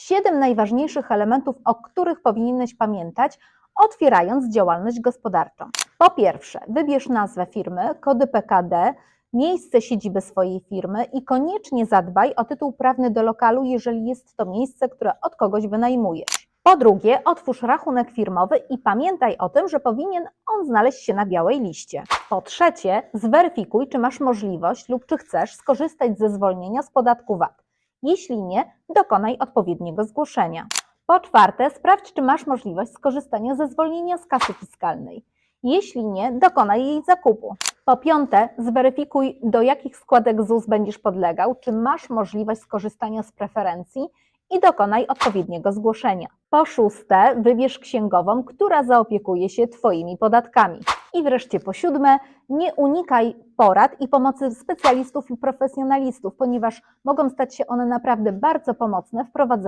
Siedem najważniejszych elementów, o których powinieneś pamiętać, otwierając działalność gospodarczą. Po pierwsze, wybierz nazwę firmy, kody PKD, miejsce siedziby swojej firmy i koniecznie zadbaj o tytuł prawny do lokalu, jeżeli jest to miejsce, które od kogoś wynajmujesz. Po drugie, otwórz rachunek firmowy i pamiętaj o tym, że powinien on znaleźć się na białej liście. Po trzecie, zweryfikuj, czy masz możliwość lub czy chcesz skorzystać ze zwolnienia z podatku VAT. Jeśli nie, dokonaj odpowiedniego zgłoszenia. Po czwarte, sprawdź, czy masz możliwość skorzystania ze zwolnienia z kasy fiskalnej. Jeśli nie, dokonaj jej zakupu. Po piąte, zweryfikuj, do jakich składek ZUS będziesz podlegał, czy masz możliwość skorzystania z preferencji i dokonaj odpowiedniego zgłoszenia. Po szóste, wybierz księgową, która zaopiekuje się Twoimi podatkami. I wreszcie po siódme, nie unikaj porad i pomocy specjalistów i profesjonalistów, ponieważ mogą stać się one naprawdę bardzo pomocne w prowadzeniu